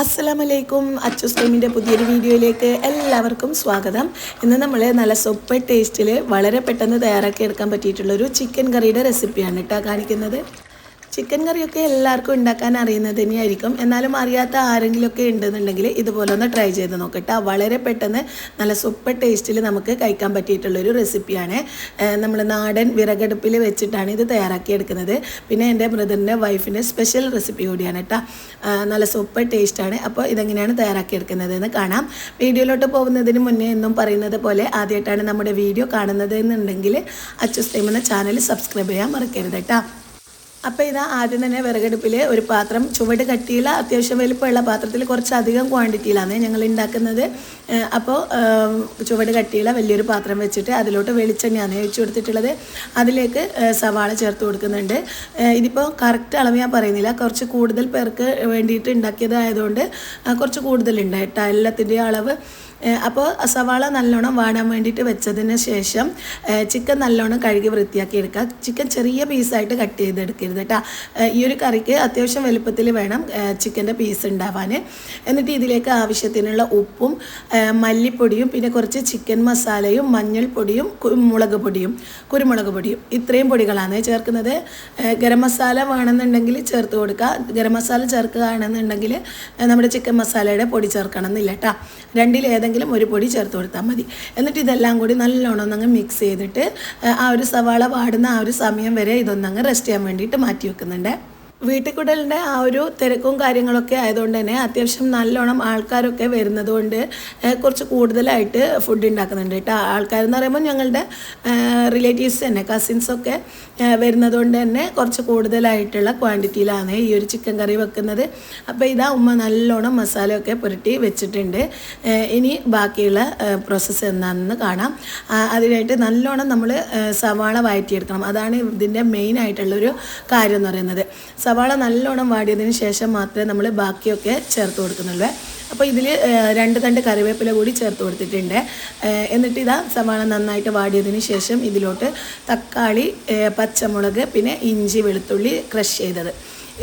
അസ്സലാമലൈക്കും. അച്ചു സ്റ്റീമിന്റെ പുതിയൊരു വീഡിയോയിലേക്ക് എല്ലാവർക്കും സ്വാഗതം. ഇന്ന് നമ്മൾ നല്ല സൂപ്പർ ടേസ്റ്റിൽ വളരെ പെട്ടെന്ന് തയ്യാറാക്കി എടുക്കാൻ പറ്റിയിട്ടുള്ളൊരു ചിക്കൻ കറിയുടെ റെസിപ്പിയാണ് കേട്ടോ കാണിക്കുന്നത്. ചിക്കൻ കറിയൊക്കെ എല്ലാവർക്കും ഉണ്ടാക്കാൻ അറിയുന്നത് തന്നെയായിരിക്കും എന്നാലും അറിയാത്ത ആരെങ്കിലുമൊക്കെ ഉണ്ടെന്നുണ്ടെങ്കിൽ ഇതുപോലെ ഒന്ന് ട്രൈ ചെയ്ത് നോക്കട്ടെ. വളരെ പെട്ടെന്ന് നല്ല സൂപ്പർ ടേസ്റ്റിൽ നമുക്ക് കഴിക്കാൻ പറ്റിയിട്ടുള്ളൊരു റെസിപ്പിയാണ് നമ്മൾ നാടൻ വിറകടുപ്പിൽ വെച്ചിട്ടാണ് ഇത് തയ്യാറാക്കിയെടുക്കുന്നത്. പിന്നെ എന്റെ ബ്രദറിന്റെ വൈഫിന്റെ സ്പെഷ്യൽ റെസിപ്പി കൂടിയാണ് കേട്ടോ നല്ല സൂപ്പർ ടേസ്റ്റാണ് അപ്പോൾ ഇതെങ്ങനെയാണ് തയ്യാറാക്കിയെടുക്കുന്നത് എന്ന് കാണാം. വീഡിയോയിലോട്ട് പോകുന്നതിന് മുന്നേ എന്നും പറയുന്നത് പോലെ ആദ്യമായിട്ടാണ് നമ്മുടെ വീഡിയോ കാണുന്നത് എന്നുണ്ടെങ്കിൽ അച്ചൂസ് ചാനൽ സബ്സ്ക്രൈബ് ചെയ്യാൻ മറക്കരുത് കേട്ടോ അപ്പോൾ ഇതാ ആദ്യം തന്നെ വിറകടുപ്പിൽ ഒരു പാത്രം ചുവട് കട്ടിയുള്ള അത്യാവശ്യം വലിപ്പമുള്ള പാത്രത്തിൽ കുറച്ചധികം ക്വാണ്ടിറ്റിയിലാണ് ഞങ്ങൾ ഉണ്ടാക്കുന്നത് അപ്പോൾ ചുവട് കട്ടിയുള്ള വലിയൊരു പാത്രം വെച്ചിട്ട് അതിലോട്ട് വെളിച്ചെണ്ണയാണ് ഒഴിച്ചു കൊടുത്തിട്ടുള്ളത്. അതിലേക്ക് സവാള ചേർത്ത് കൊടുക്കുന്നുണ്ട്. ഇതിപ്പോൾ കറക്റ്റ് അളവ് ഞാൻ പറയുന്നില്ല. കുറച്ച് കൂടുതൽ പേർക്ക് വേണ്ടിയിട്ട് ഉണ്ടാക്കിയതായതുകൊണ്ട് കുറച്ച് കൂടുതലുണ്ട് കേട്ടോ. എല്ലാത്തിന്റെയും അളവ്. അപ്പോൾ സവാള നല്ലോണം വാടാൻ വേണ്ടിയിട്ട് വെച്ചതിന് ശേഷം ചിക്കൻ നല്ലോണം കഴുകി വൃത്തിയാക്കി എടുക്കുക. ചിക്കൻ ചെറിയ പീസായിട്ട് കട്ട് ചെയ്തെടുക്കരുത് കേട്ടോ ഈ ഒരു കറിക്ക് അത്യാവശ്യം വലുപ്പത്തിൽ വേണം ചിക്കന്റെ പീസ് ഉണ്ടാവാൻ എന്നിട്ട് ഇതിലേക്ക് ആവശ്യത്തിനുള്ള ഉപ്പും മല്ലിപ്പൊടിയും പിന്നെ കുറച്ച് ചിക്കൻ മസാലയും മഞ്ഞൾപ്പൊടിയും മുളക് പൊടിയും കുരുമുളക് പൊടിയും. ഇത്രയും പൊടികളാണ് ചേർക്കുന്നത്. ഗരം മസാല വേണമെന്നുണ്ടെങ്കിൽ ചേർത്ത് കൊടുക്കുക. ഗരം മസാല ചേർക്കുകയാണെന്നുണ്ടെങ്കിൽ നമ്മുടെ ചിക്കൻ മസാലയുടെ പൊടി ചേർക്കണം എന്നില്ല കേട്ടോ രണ്ടിലേതെങ്കിലും ഒരു പൊടി ചേർത്ത് കൊടുത്താൽ മതി. എന്നിട്ട് ഇതെല്ലാം കൂടി നല്ലോണം ഒന്നങ്ങ് മിക്സ് ചെയ്തിട്ട് ആ ഒരു സവാള പാടുന്ന ആ ഒരു സമയം വരെ ഇതൊന്നങ്ങ് റെസ്റ്റ് ചെയ്യാൻ വേണ്ടിയിട്ട് മാറ്റി വെക്കുന്നുണ്ട്. വീട്ടിൽക്കുടലിന്റെ ആ ഒരു തിരക്കും കാര്യങ്ങളൊക്കെ ആയതുകൊണ്ട് തന്നെ അത്യാവശ്യം നല്ലോണം ആൾക്കാരൊക്കെ വരുന്നത് കൊണ്ട് കുറച്ച് കൂടുതലായിട്ട് ഫുഡ് ഉണ്ടാക്കുന്നുണ്ട് കേട്ടോ. ആൾക്കാരെന്ന് പറയുമ്പോൾ ഞങ്ങളുടെ റിലേറ്റീവ്സ് തന്നെ കസിൻസൊക്കെ വരുന്നത് കൊണ്ട് തന്നെ കുറച്ച് കൂടുതലായിട്ടുള്ള ക്വാണ്ടിറ്റിയിലാണ് ഈ ഒരു ചിക്കൻ കറി വെക്കുന്നത്. അപ്പോൾ ഇതാ ഉമ്മ നല്ലോണം മസാലയൊക്കെ പുരട്ടി വെച്ചിട്ടുണ്ട്. ഇനി ബാക്കിയുള്ള പ്രോസസ്സ് എന്താണെന്ന് കാണാം. അതിനായിട്ട് നല്ലോണം നമ്മൾ സവാള വഴറ്റിയെടുക്കണം അതാണ് ഇതിന്റെ മെയിൻ ആയിട്ടുള്ളൊരു കാര്യം എന്ന് പറയുന്നത്. സവാള നല്ലോണം വാടിയതിന് ശേഷം മാത്രമേ നമ്മൾ ബാക്കിയൊക്കെ ചേർത്ത് കൊടുക്കുന്നുള്ളൂ. അപ്പോൾ ഇതിൽ രണ്ട് തണ്ട് കറിവേപ്പില കൂടി ചേർത്ത് കൊടുത്തിട്ടുണ്ട്. എന്നിട്ട് ഇതാ സവാള നന്നായിട്ട് വാടിയതിന് ശേഷം ഇതിലോട്ട് തക്കാളി പച്ചമുളക് പിന്നെ ഇഞ്ചി വെളുത്തുള്ളി ക്രഷ് ചെയ്തത്.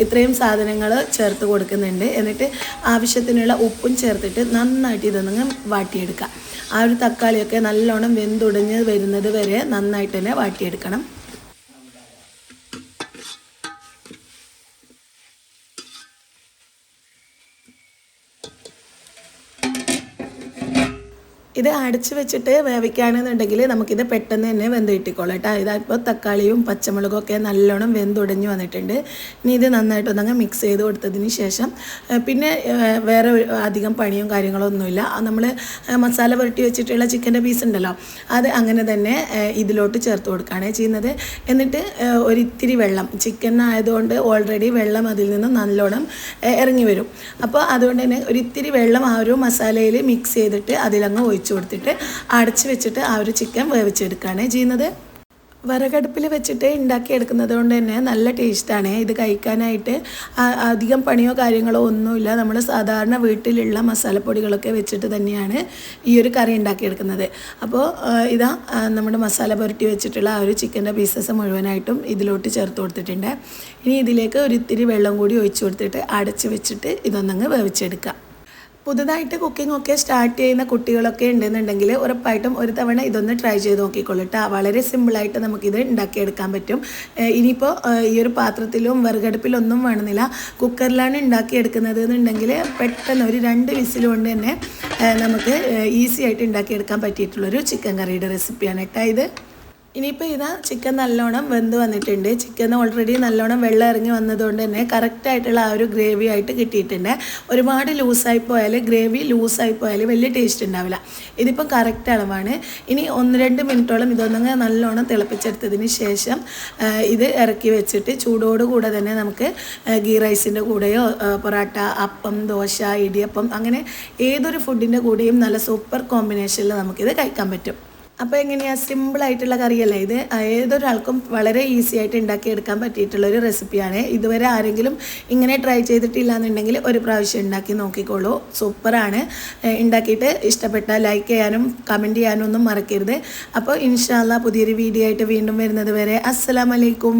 ഇത്രയും സാധനങ്ങൾ ചേർത്ത് കൊടുക്കുന്നുണ്ട്. എന്നിട്ട് ആവശ്യത്തിനുള്ള ഉപ്പും ചേർത്തിട്ട് നന്നായിട്ട് ഇതൊന്നും വാട്ടിയെടുക്കുക ആ ഒരു തക്കാളിയൊക്കെ നല്ലോണം വെന്തുടഞ്ഞ് വരുന്നത് വരെ നന്നായിട്ട് തന്നെ വാട്ടിയെടുക്കണം. ഇത് അടച്ചു വെച്ചിട്ട് വേവിക്കുകയാണെന്നുണ്ടെങ്കിൽ നമുക്കിത് പെട്ടെന്ന് തന്നെ വെന്ത് കിട്ടിക്കോളാം കേട്ടോ. ഇതായിപ്പോൾ തക്കാളിയും പച്ചമുളകും ഒക്കെ നല്ലോണം വെന്തുടഞ്ഞു വന്നിട്ടുണ്ട്. ഇനി ഇത് നന്നായിട്ടൊന്നങ്ങ് മിക്സ് ചെയ്ത് കൊടുത്തതിന് ശേഷം പിന്നെ വേറെ അധികം പണിയും കാര്യങ്ങളോ ഒന്നുമില്ല നമ്മൾ മസാല പുരട്ടി വെച്ചിട്ടുള്ള ചിക്കന്റെ പീസ് ഉണ്ടല്ലോ അത് അങ്ങനെ തന്നെ ഇതിലോട്ട് ചേർത്ത് കൊടുക്കുകയാണ് ചെയ്യുന്നത്. എന്നിട്ട് ഒരിത്തിരി വെള്ളം ചിക്കൻ ആയതുകൊണ്ട് ഓൾറെഡി വെള്ളം അതിൽ നിന്ന് നല്ലോണം ഇറങ്ങി വരും. അപ്പോൾ അതുകൊണ്ട് തന്നെ ഒരിത്തിരി വെള്ളം ആ ഒരു മസാലയിൽ മിക്സ് ചെയ്തിട്ട് അതിലങ്ങ് ഒഴിച്ചു ഒഴിച്ചു കൊടുത്തിട്ട് അടച്ച് വെച്ചിട്ട് ആ ഒരു ചിക്കൻ വേവിച്ചെടുക്കുകയാണ് ചെയ്യുന്നത്? വിറകടുപ്പിൽ വെച്ചിട്ട് ഉണ്ടാക്കിയെടുക്കുന്നത് കൊണ്ട് തന്നെ നല്ല ടേസ്റ്റാണ് ഇത് കഴിക്കാനായിട്ട് അധികം പണിയോ കാര്യങ്ങളോ ഒന്നുമില്ല. നമ്മൾ സാധാരണ വീട്ടിലുള്ള മസാലപ്പൊടികളൊക്കെ വെച്ചിട്ട് തന്നെയാണ് ഈ ഒരു കറി ഉണ്ടാക്കിയെടുക്കുന്നത്. അപ്പോൾ ഇതാ നമ്മുടെ മസാല പുരട്ടി വെച്ചിട്ടുള്ള ആ ഒരു ചിക്കന്റെ പീസസ് മുഴുവനായിട്ടും ഇതിലോട്ട് ചേർത്ത് കൊടുത്തിട്ടുണ്ട്. ഇനി ഇതിലേക്ക് ഒരു ഇത്തിരി വെള്ളം കൂടി ഒഴിച്ചു കൊടുത്തിട്ട് അടച്ച് വെച്ചിട്ട് ഇതൊന്നങ്ങ് വേവിച്ചെടുക്കുക പുതുതായിട്ട് കുക്കിംഗ് ഒക്കെ സ്റ്റാർട്ട് ചെയ്യുന്ന കുട്ടികളൊക്കെ ഉണ്ടെന്നുണ്ടെങ്കിൽ ഉറപ്പായിട്ടും ഒരു തവണ ഇതൊന്ന് ട്രൈ ചെയ്ത് നോക്കിക്കൊള്ളിട്ട്. വളരെ സിമ്പിളായിട്ട് നമുക്കിത് ഉണ്ടാക്കിയെടുക്കാൻ പറ്റും. ഇനിയിപ്പോൾ ഈ ഒരു പാത്രത്തിലും വിറകടുപ്പിലൊന്നും വേണമെന്നില്ല. കുക്കറിലാണ് ഉണ്ടാക്കിയെടുക്കുന്നത് എന്നുണ്ടെങ്കിൽ പെട്ടെന്ന് ഒരു രണ്ട് വിസിലുകൊണ്ട് തന്നെ നമുക്ക് ഈസി ആയിട്ട് ഉണ്ടാക്കിയെടുക്കാൻ പറ്റിയിട്ടുള്ളൊരു ചിക്കൻ കറിയുടെ റെസിപ്പിയാണ് കേട്ടോ ഇത്. ഇനിയിപ്പോൾ ഇതാ ചിക്കൻ നല്ലോണം വെന്ത് വന്നിട്ടുണ്ട്. ചിക്കൻ ഓൾറെഡി നല്ലോണം വെള്ളം ഇറങ്ങി വന്നതുകൊണ്ട് തന്നെ കറക്റ്റായിട്ടുള്ള ആ ഒരു ഗ്രേവി ആയിട്ട് കിട്ടിയിട്ടുണ്ട്. ഒരുപാട് ലൂസായി പോയാൽ ഗ്രേവി ലൂസായി പോയാൽ വലിയ ടേസ്റ്റ് ഉണ്ടാവില്ല. ഇതിപ്പം കറക്റ്റ് അളവാണ്. ഇനി ഒന്ന് രണ്ട് മിനിറ്റോളം ഇതൊന്നങ്ങ് നല്ലോണം തിളപ്പിച്ചെടുത്തതിന് ശേഷം ഇത് ഇറക്കി വെച്ചിട്ട് ചൂടോടുകൂടെ തന്നെ നമുക്ക് ഗീ റൈസിന്റെ കൂടെയോ പൊറാട്ട അപ്പം ദോശ ഇടിയപ്പം അങ്ങനെ ഏതൊരു ഫുഡിന്റെ കൂടെയും നല്ല സൂപ്പർ കോമ്പിനേഷനിൽ നമുക്കിത് കഴിക്കാൻ പറ്റും. അപ്പോൾ എങ്ങനെയാണ് സിമ്പിളായിട്ടുള്ള കറിയല്ലേ ഇത്? ഏതൊരാൾക്കും വളരെ ഈസി ആയിട്ട് ഉണ്ടാക്കിയെടുക്കാൻ പറ്റിയിട്ടുള്ള ഒരു റെസിപ്പിയാണ് ഇതുവരെ ആരെങ്കിലും ഇങ്ങനെ ട്രൈ ചെയ്തിട്ടില്ല എന്നുണ്ടെങ്കിൽ ഒരു പ്രാവശ്യം ഉണ്ടാക്കി നോക്കിക്കോളൂ. സൂപ്പറാണ് ഉണ്ടാക്കിയിട്ട് ഇഷ്ടപ്പെട്ട ലൈക്ക് ചെയ്യാനും കമന്റ് ചെയ്യാനും ഒന്നും മറക്കരുത്. അപ്പോൾ ഇൻഷാല്ല പുതിയൊരു വീഡിയോ ആയിട്ട് വീണ്ടും വരുന്നത് വരെ. അസ്സലാമലൈക്കും